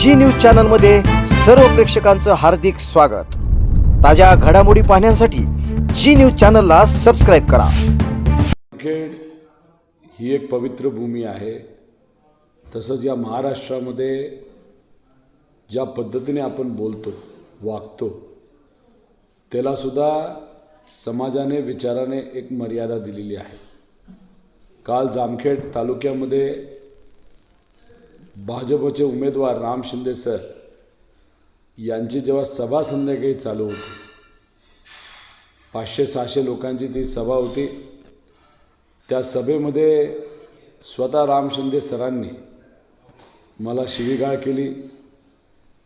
जी news चॅनलमध्ये सर्व प्रेक्षकांचं हार्दिक स्वागत. ताज्या घडामोडी पाहण्यासाठी जी न्यूज चॅनलला सबस्क्राईब करा. खेड ही एक पवित्र भूमी आहे. तसंच या महाराष्ट्रामध्ये ज्या पद्धतीने आपण बोलतो वागतो त्यालासुद्धा समाजाने विचाराने एक मर्यादा दिलेली आहे. काल जामखेड तालुक्यामध्ये भाजपचे उमेदवार राम शिंदे सर यांची जेव्हा सभा संध्याकाळी चालू होती पाचशे सहाशे लोकांची ती सभा होती त्या सभेमध्ये स्वतः राम शिंदे सरांनी मला शिवीगाळ केली.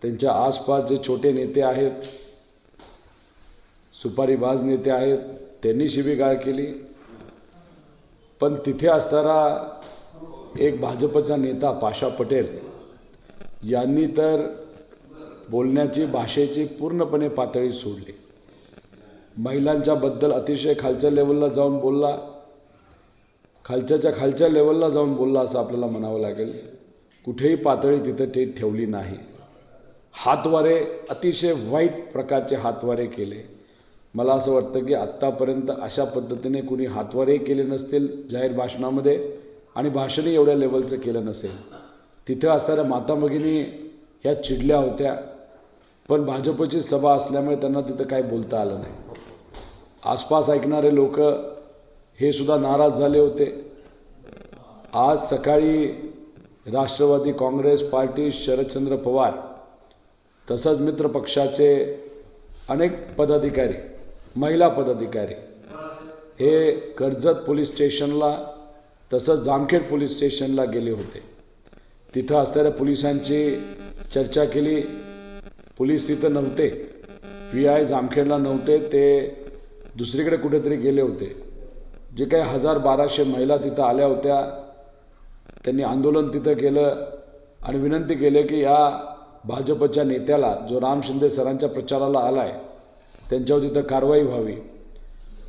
त्यांच्या आसपास जे छोटे नेते आहेत सुपारीबाज नेते आहेत त्यांनी शिवीगाळ केली. पण तिथे असणारा एक भाजपचा नेता पाशा पटेल यांनी तर बोलण्याची भाषेची पूर्णपणे पातळी सोडली. महिलांच्याबद्दल अतिशय खालच्या लेवलला जाऊन बोलला. खालच्याच्या खालच्या लेवलला जाऊन बोलला असं आपल्याला म्हणावं लागेल. कुठेही पातळी तिथं ते ठेवली नाही. हातवारे अतिशय वाईट प्रकारचे हातवारे केले. मला असं वाटतं की आत्तापर्यंत अशा पद्धतीने कुणी हातवारे केले नसतील जाहीर भाषणामध्ये. आणि भाषणही एवढ्या लेवलचं केलं नसेल. तिथं असणाऱ्या माता भगिनी ह्या चिडल्या होत्या. पण भाजपची सभा असल्यामुळे त्यांना तिथं काही बोलता आलं नाही. आसपास ऐकणारे लोक हे सुद्धा नाराज झाले होते. आज सकाळी राष्ट्रवादी काँग्रेस पार्टी शरदचंद्र पवार तसंच मित्रपक्षाचे अनेक पदाधिकारी महिला पदाधिकारी हे कर्जत पोलीस स्टेशनला तसंच जामखेड पोलीस स्टेशनला गेले होते. तिथं असणाऱ्या पोलिसांची चर्चा केली. पोलीस तिथं नव्हते. पी आय जामखेडला नव्हते ते दुसरीकडे कुठेतरी गेले होते. जे काही हजार बाराशे महिला तिथं आल्या होत्या. त्यांनी आंदोलन तिथं केलं आणि विनंती केली की या भाजपच्या नेत्याला जो राम शिंदे सरांच्या प्रचाराला आला आहे त्यांच्यावर तिथं कारवाई व्हावी.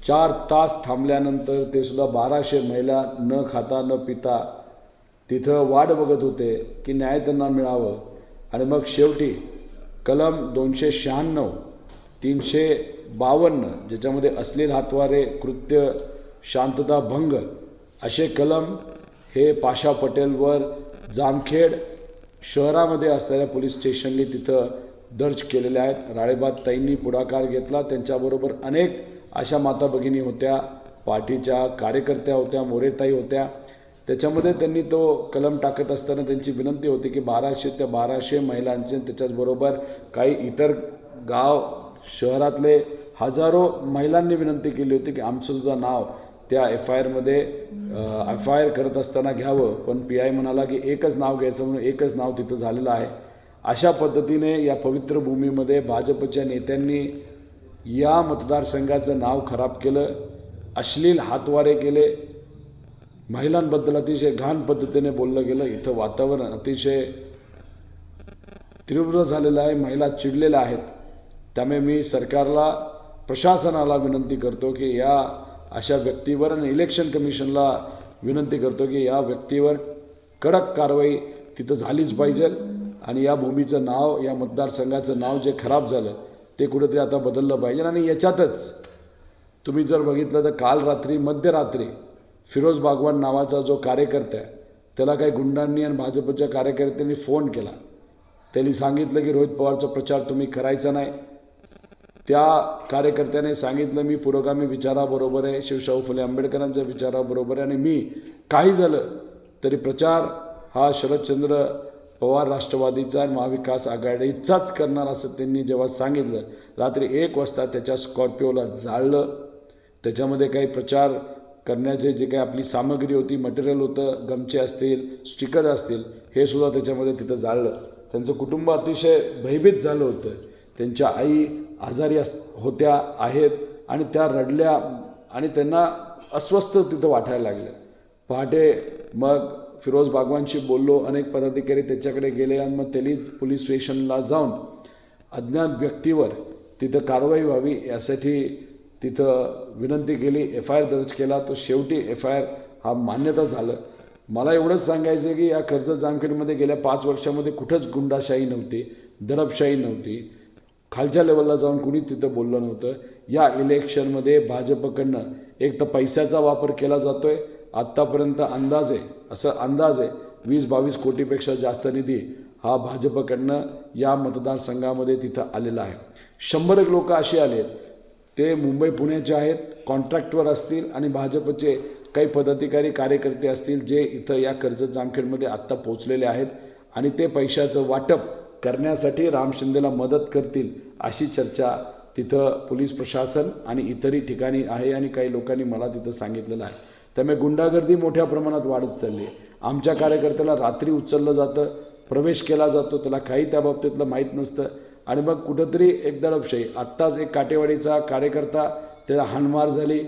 चार तास थांबल्यानंतर ते सुद्धा बाराशे महिला न खाता न पिता तिथं वाट बघत होते की न्याय त्यांना मिळावं. आणि मग शेवटी कलम दोनशे शहाण्णव तीनशे बावन्न ज्याच्यामध्ये अश्लील हातवारे कृत्य शांतता भंग असे कलम हे पाशा पटेलवर जामखेड शहरामध्ये असलेल्या पोलीस स्टेशननी तिथं दर्ज केलेले आहेत. राळेबाद ताईंनी पुढाकार घेतला. त्यांच्याबरोबर अनेक अशा माता भगिनी होत्या पार्टीच्या कार्यकर्त्या होत्या मोरेताई होत्या. त्याच्यामध्ये त्यांनी तो कलम टाकत असताना त्यांची विनंती होती की बाराशे त्या बाराशे महिलांचे त्याच्याचबरोबर काही इतर गाव शहरातले हजारो महिलांनी विनंती केली होती की आमचंसुद्धा नाव त्या एफ आय आरमध्ये एफ आय आर करत असताना घ्यावं. पण पी आय म्हणाला की एकच नाव घ्यायचं म्हणून एकच नाव तिथं झालेलं आहे. अशा पद्धतीने या पवित्र भूमीमध्ये भाजपच्या नेत्यांनी या मतदारसंघाचं नाव खराब केलं अश्लील हातवारे केले महिलांबद्दल अतिशय घाण पद्धतीने बोललं गेलं इथं वातावरण अतिशय तीव्र झालेलं आहे महिला चिडलेल्या आहेत. त्यामुळे मी सरकारला प्रशासनाला विनंती करतो की या अशा व्यक्तीवर आणि इलेक्शन कमिशनला विनंती करतो की या व्यक्तीवर कडक कारवाई तिथं झालीच पाहिजे. आणि या भूमीचं नाव या मतदारसंघाचं नाव जे खराब झालं ते कुठेतरी आता बदललं पाहिजे. आणि याच्यातच तुम्ही जर बघितलं तर काल रात्री मध्यरात्री फिरोज बागवान नावाचा जो कार्यकर्ता आहे त्याला काही गुंडांनी आणि भाजपच्या कार्यकर्त्यांनी फोन केला. त्यांनी सांगितलं की रोहित पवारचा प्रचार तुम्ही करायचा नाही. त्या कार्यकर्त्याने सांगितलं मी पुरोगामी विचाराबरोबर आहे शिवशाहू फुले आंबेडकरांच्या विचाराबरोबर आहे आणि मी काही झालं तरी प्रचार हा शरदचंद्र पवार राष्ट्रवादीचा आणि महाविकास आघाडीचाच करणार असं त्यांनी जेव्हा सांगितलं रात्री एक वाजता त्याच्या स्कॉर्पिओला जाळलं. त्याच्यामध्ये काही प्रचार करण्याचे जे काही आपली सामग्री होती मटेरियल होतं गमचे असतील स्टिकर असतील हे सुद्धा त्याच्यामध्ये तिथं जाळलं. त्यांचं कुटुंब अतिशय भयभीत झालं होतं. त्यांच्या आई आजारी अस होत्या आहेत आणि त्या रडल्या आणि त्यांना अस्वस्थ तिथं वाटायला लागलं. पहाटे मग फिरोज बागवानशी बोललो अनेक पदाधिकारी त्याच्याकडे गेले आणि मग त्यांनी पोलीस स्टेशनला जाऊन अज्ञात व्यक्तीवर तिथं कारवाई व्हावी यासाठी तिथं विनंती केली एफ आय आर दर्ज केला. तो शेवटी एफ आय आर हा मान्यता झालं. मला एवढंच सांगायचं की या कर्ज जामखेडमध्ये गेल्या पाच वर्षामध्ये कुठंच गुंडाशाही नव्हती दडपशाही नव्हती. खालच्या लेवलला जाऊन कुणीच तिथं बोललं नव्हतं. या इलेक्शनमध्ये भाजपकडनं एक तर पैशाचा वापर केला जातो आहे आत्तापर्यंत अंदाज आहे असं अंदाज आहे. वीस बावीस कोटीपेक्षा जास्त निधी हा भाजपकडनं या मतदारसंघामध्ये तिथं आलेला आहे. शंभर एक लोक असे आले ते मुंबई पुण्याचे आहेत कॉन्ट्रॅक्टवर असतील आणि भाजपचे काही पदाधिकारी कार्यकर्ते असतील जे इथं या कर्जत जामखेडमध्ये आत्ता पोचलेले आहेत आणि ते पैशाचं वाटप करण्यासाठी राम शिंदेला मदत करतील अशी चर्चा तिथं पोलीस प्रशासन आणि इतरही ठिकाणी आहे आणि काही लोकांनी मला तिथं सांगितलेलं आहे. त्यामुळे गुंडागर्दी मोठ्या प्रमाणात वाढत चालली आहे. आमच्या कार्यकर्त्याला रात्री उचललं जातं प्रवेश केला जातो त्याला काही त्या बाबतीतलं माहीत नसतं. आणि मग कुठंतरी एक दडपशाही आत्ताच एक काटेवाडीचा कार्यकर्ता त्याला हाणमार झाली.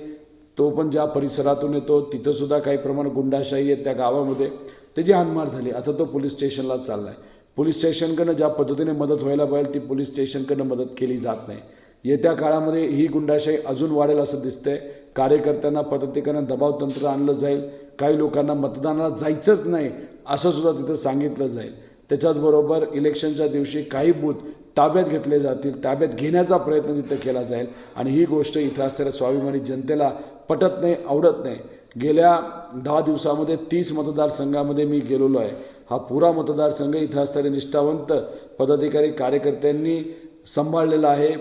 तो पण ज्या परिसरातून येतो तिथंसुद्धा काही प्रमाणात गुंडाशाही आहे त्या गावामध्ये. त्याची हाणमार झाली. आता तो पोलीस स्टेशनला चालला आहे पोलीस स्टेशनकडनं ज्या पद्धतीने मदत व्हायला पाहिजे ती पोलीस स्टेशनकडनं मदत केली जात नाही. येत्या काळामध्ये ही गुंडाशाही अजून वाढेल असं दिसतंय. कार्यकर्त्यांना पदाधिकाऱ्यांना दबाव तंत्र आणलं जाईल. काही लोकांना मतदानाला जायचंच नाही असं सुद्धा तिथं सांगितलं जाईल. त्याच्याचबरोबर इलेक्शनच्या दिवशी काही बूथ ताब्यात घेतले जातील. ताब्यात घेण्याचा प्रयत्न तिथं केला जाईल. आणि ही गोष्ट इथं असणाऱ्या स्वाभिमानी जनतेला पटत नाही आवडत नाही. गेल्या दहा दिवसामध्ये तीस मतदारसंघामध्ये मी गेलेलो आहे. हा पुरा मतदारसंघ इथं असणारे निष्ठावंत पदाधिकारी कार्यकर्त्यांनी सांभाळलेला आहे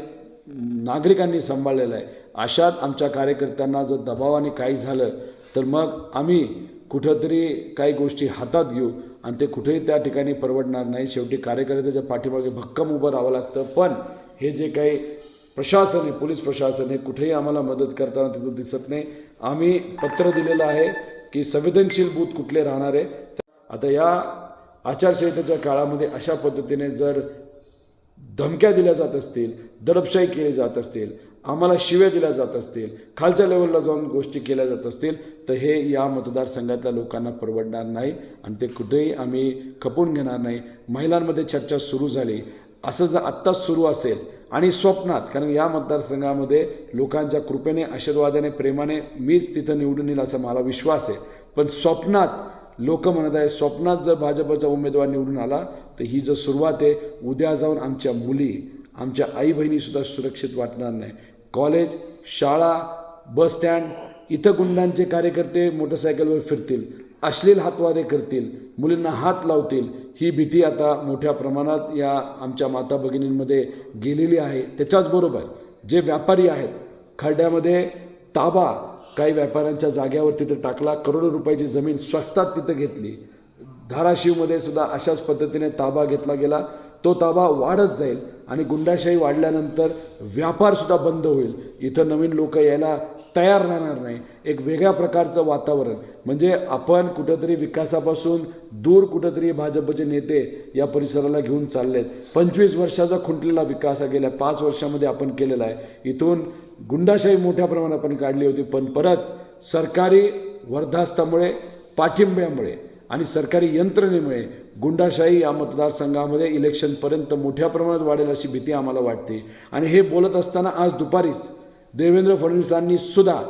नागरिकांनी सांभाळलेला आहे. अशात आमच्या कार्यकर्त्यांना जर दबावाने काही झालं तर मग आम्ही कुठंतरी काही गोष्टी हातात घेऊ आणि ते कुठेही त्या ठिकाणी परवडणार नाही. शेवटी कार्यकर्त्याच्या पाठीमागे भक्कम उभं राहावं लागतं. पण हे जे काही प्रशासन आहे पोलीस प्रशासन हे कुठेही आम्हाला मदत करताना तिथं दिसत नाही. आम्ही पत्र दिलेलं आहे की संवेदनशील बूथ कुठले राहणार आहे. आता या आचारसंहितेच्या काळामध्ये अशा पद्धतीने जर धमक्या दिल्या जात असतील दडपशाही केली जात असतील आम्हाला शिव्या दिल्या जात असतील खालच्या लेवलला जाऊन गोष्टी केल्या जात असतील तर हे या मतदारसंघातल्या लोकांना परवडणार नाही आणि ते कुठेही आम्ही खपवून घेणार नाही. महिलांमध्ये चर्चा सुरू झाली. असं जर आत्ताच सुरू असेल आणि स्वप्नात कारण या मतदारसंघामध्ये लोकांच्या कृपेने आशीर्वादाने प्रेमाने मीच तिथं निवडून येईल असा मला विश्वास आहे. पण स्वप्नात लोक म्हणत आहे स्वप्नात जर भाजपचा उमेदवार निवडून आला तर ही जर सुरुवात आहे उद्या जाऊन आमच्या मुली आमच्या आई बहिणीसुद्धा सुरक्षित वाटणार नाही. कॉलेज शाळा बस स्टँड इथं गुंडांचे कार्यकर्ते मोटरसायकलवर फिरतील अश्लील हातवारे करतील मुलींना हात लावतील. ही भीती आता मोठ्या प्रमाणात या आमच्या माता भगिनींमध्ये गेलेली आहे. त्याच्याचबरोबर जे व्यापारी आहेत खड्ड्यामध्ये ताबा काही व्यापाऱ्यांच्या जाग्यावर तिथं टाकला करोडो रुपयाची जमीन स्वस्तात तिथं घेतली. धाराशिवमध्ये सुद्धा अशाच पद्धतीने ताबा घेतला गेला. तो ताबा वाढत जाईल आणि गुंडाशाही वाढल्यानंतर व्यापारसुद्धा बंद होईल. इथं नवीन लोक यायला तयार राहणार नाही. एक वेगळ्या प्रकारचं वातावरण. म्हणजे आपण कुठंतरी विकासापासून दूर कुठंतरी भाजपचे नेते या परिसराला घेऊन चाललेत. पंचवीस वर्षाचा खुंटलेला विकास हा गेल्या पाच वर्षामध्ये आपण केलेला आहे. इथून गुंडाशाही मोठ्या प्रमाणात आपण काढली होती. पण परत सरकारी वर्धास्तामुळे पाठिंब्यामुळे आणि सरकारी यंत्रणेमुळे गुंडाशाही या मतदारसंघामध्ये इलेक्शनपर्यंत मोठ्या प्रमाणात वाढेल अशी भीती आम्हाला वाटते. आणि हे बोलत असताना आज दुपारीच देवेंद्र फडणवीसांनी सुद्धा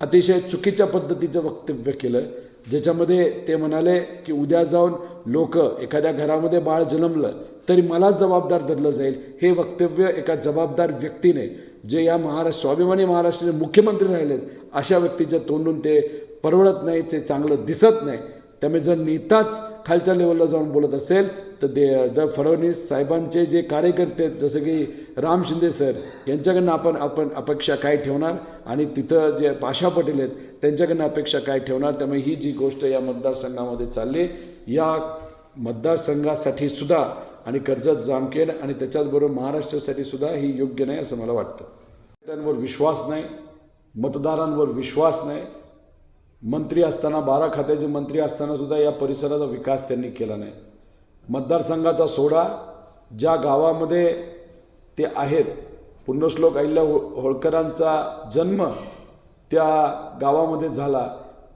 अतिशय चुकीच्या पद्धतीचं वक्तव्य केलं. ज्याच्यामध्ये ते म्हणाले की उद्या जाऊन लोक एखाद्या घरामध्ये बाळ जन्मलं तरी मला जबाबदार धरलं जाईल. हे वक्तव्य एका जबाबदार व्यक्तीने जे या महाराष्ट्र स्वाभिमानी महाराष्ट्राचे मुख्यमंत्री राहिलेत अशा व्यक्तीच्या तोंडून ते परवडत नाही ते चांगलं दिसत नाही. त्यामुळे जर नेताच खालच्या लेवलला जाऊन बोलत असेल तर दे द फडणवीस साहेबांचे जे कार्यकर्ते आहेत जसं की राम शिंदे सर यांच्याकडनं आपण आपण अपेक्षा काय ठेवणार? आणि तिथं जे पाशा पटेल आहेत त्यांच्याकडनं अपेक्षा काय ठेवणार? त्यामुळे ही जी गोष्ट या मतदारसंघामध्ये चालली या मतदारसंघासाठी सुद्धा आणि कर्जत जामखेड आणि त्याच्याचबरोबर महाराष्ट्रासाठी सुद्धा ही योग्य नाही असं मला वाटतं. त्यांवर विश्वास नाही मतदारांवर विश्वास नाही मंत्री असताना बारा खात्याचे मंत्री असताना सुद्धा या परिसराचा विकास त्यांनी केला नाही. मतदारसंघाचा सोडा ज्या गावामध्ये ते आहेत पुण्यश्लोक अहिल्या हो होळकरांचा जन्म त्या गावामध्ये झाला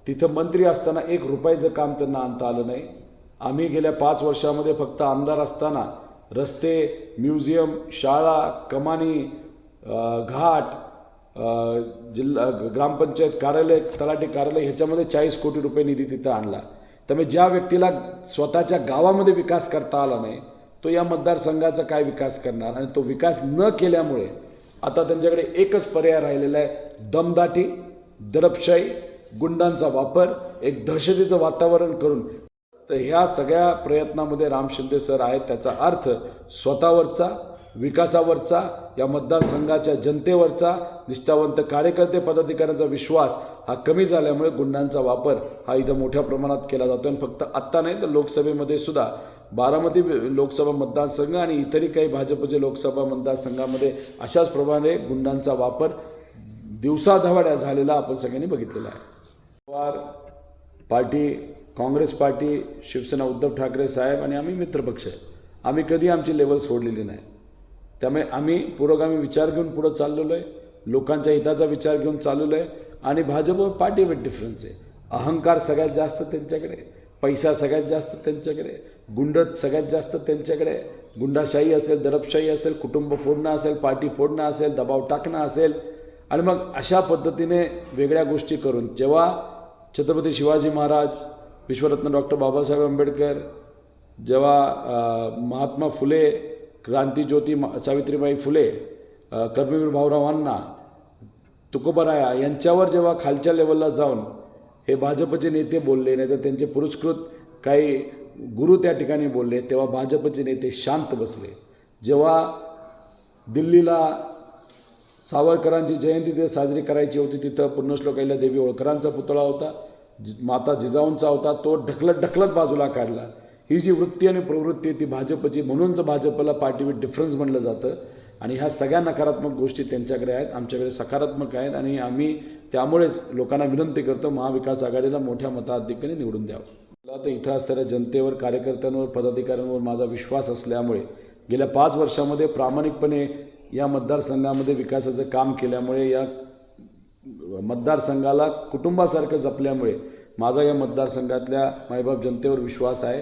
तिथं मंत्री असताना एक रुपयाचं काम त्यांना आणता आलं नाही. आम्ही गेल्या पाच वर्षामध्ये फक्त आमदार असताना रस्ते म्युझियम शाळा कमानी घाट जिल्हा ग्रामपंचायत कार्यालय तलाठी कार्यालय ह्याच्यामध्ये चाळीस कोटी रुपये निधी तिथं आणला. त्यामुळे ज्या व्यक्तीला स्वतःच्या गावामध्ये विकास करता आला नाही तो या मतदारसंघाचा काय विकास करणार? आणि तो विकास न केल्यामुळे आता त्यांच्याकडे एकच पर्याय राहिलेला आहे दमदाटी दडपशाही गुंडांचा वापर एक दहशतीचं वातावरण करून. तर ह्या सगळ्या प्रयत्नामध्ये राम शिंदे सर आहेत त्याचा अर्थ स्वतःवरचा विकासावरचा या मतदारसंघाच्या जनतेवरचा निष्ठावंत कार्यकर्ते पदाधिकाऱ्यांचा विश्वास हा कमी झाल्यामुळे गुंडांचा वापर हा इथं मोठ्या प्रमाणात केला जातो आणि फक्त आत्ता नाही तर लोकसभेमध्ये सुद्धा बारामती लोकसभा मतदारसंघ आणि इतरही काही भाजपचे लोकसभा मतदारसंघामध्ये अशाच प्रमाणे गुंडांचा वापर दिवसाधवाड्या झालेला आपण सगळ्यांनी बघितलेला आहे. Pawar party Congress party Shiv Sena Uddhav Thackeray saheb आणि आम्ही मित्रपक्ष आहे. आम्ही कधी आमची लेवल सोडलेली नाही. त्यामुळे आम्ही पुरोगामी विचार घेऊन पुढं चाललेलो आहे. लोकांच्या हिताचा विचार घेऊन चाललेलो आहे. आणि भाजप पार्टी विथ डिफरन्स आहे. अहंकार सगळ्यात जास्त त्यांच्याकडे. पैसा सगळ्यात जास्त त्यांच्याकडे. गुंड सगळ्यात जास्त त्यांच्याकडे. गुंडाशाही असेल दडपशाही असेल कुटुंब फोडणं असेल पार्टी फोडणं असेल दबाव टाकणं असेल. आणि मग अशा पद्धतीने वेगळ्या गोष्टी करून जेव्हा छत्रपती शिवाजी महाराज विश्वरत्न डॉक्टर बाबासाहेब आंबेडकर जेव्हा महात्मा फुले क्रांतीज्योती सावित्रीबाई फुले कर्मवीर भाऊराव अण्णा तुकोबराया यांच्यावर जेव्हा खालच्या लेवलला जाऊन हे भाजपचे नेते बोलले नाही तर त्यांचे पुरस्कृत काही गुरु त्या ठिकाणी बोलले तेव्हा भाजपचे नेते शांत बसले. जेव्हा दिल्लीला सावरकरांची जयंती तिथे साजरी करायची होती तिथं पुण्यश्लोकाईला देवी होळकरांचा पुतळा होता माता जिजाऊंचा होता तो ढकलत ढकलत बाजूला काढला. ही जी वृत्ती आणि प्रवृत्ती आहे ती भाजपची म्हणून तर भाजपला पार्टी विथ डिफरन्स म्हणलं जातं. आणि ह्या सगळ्या नकारात्मक गोष्टी त्यांच्याकडे आहेत आमच्याकडे सकारात्मक आहेत आणि आम्ही त्यामुळेच लोकांना विनंती करतो महाविकास आघाडीला मोठ्या मताधिक्याने निवडून द्यावं. मला तर इथं असणाऱ्या जनतेवर कार्यकर्त्यांवर पदाधिकाऱ्यांवर माझा विश्वास असल्यामुळे गेल्या पाच वर्षामध्ये प्रामाणिकपणे या मतदारसंघामध्ये विकासाचं काम केल्यामुळे या मतदारसंघाला कुटुंबासारखं जपल्यामुळे माझा या मतदारसंघातल्या मायबाप जनतेवर विश्वास आहे.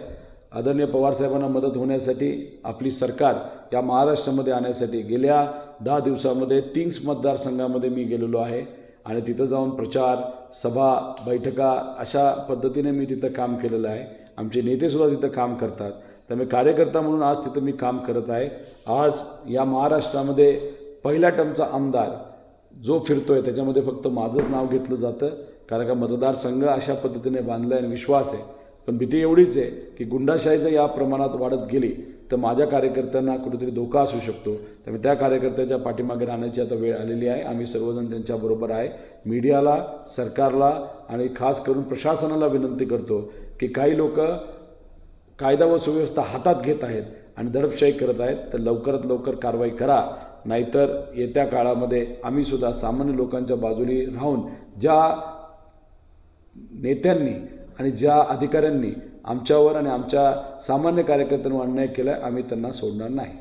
आदरणीय पवारसाहेबांना मदत होण्यासाठी आपली सरकार त्या महाराष्ट्रामध्ये आणण्यासाठी गेल्या दहा दिवसामध्ये तीन मतदारसंघामध्ये मी गेलेलो आहे. आणि तिथं जाऊन प्रचार सभा बैठका अशा पद्धतीने मी तिथं काम केलेलं आहे. आमचे नेतेसुद्धा तिथं काम करतात. त्यामुळे कार्यकर्ता म्हणून आज तिथं मी काम करत आहे. आज या महाराष्ट्रामध्ये पहिल्या टर्मचा आमदार जो फिरतोय त्याच्यामध्ये फक्त माझंच नाव घेतलं जातं. कारण का मतदारसंघ अशा पद्धतीने बांधला आहे आणि विश्वास आहे. पण भीती एवढीच आहे की गुंडाशाही जर या प्रमाणात वाढत गेली तर माझ्या कार्यकर्त्यांना कुठेतरी धोका असू शकतो. त्यामुळे त्या कार्यकर्त्याच्या पाठीमागे राहण्याची आता वेळ आलेली आहे. आम्ही सर्वजण त्यांच्याबरोबर आहे. मीडियाला सरकारला आणि खास करून प्रशासनाला विनंती करतो की काही लोक कायदा व सुव्यवस्था हातात घेत आहेत आणि दडपशाही करत आहेत तर लवकरात लवकर कारवाई करा. नाहीतर येत्या काळामध्ये आम्ही सुद्धा सामान्य लोकांच्या बाजूनी राहून ज्या नेत्यांनी आणि ज्या अधिकाऱ्यांनी आमच्यावर आणि आमच्या सामान्य कार्यकर्त्यांवर अन्याय केला आहे आम्ही त्यांना सोडणार नाही.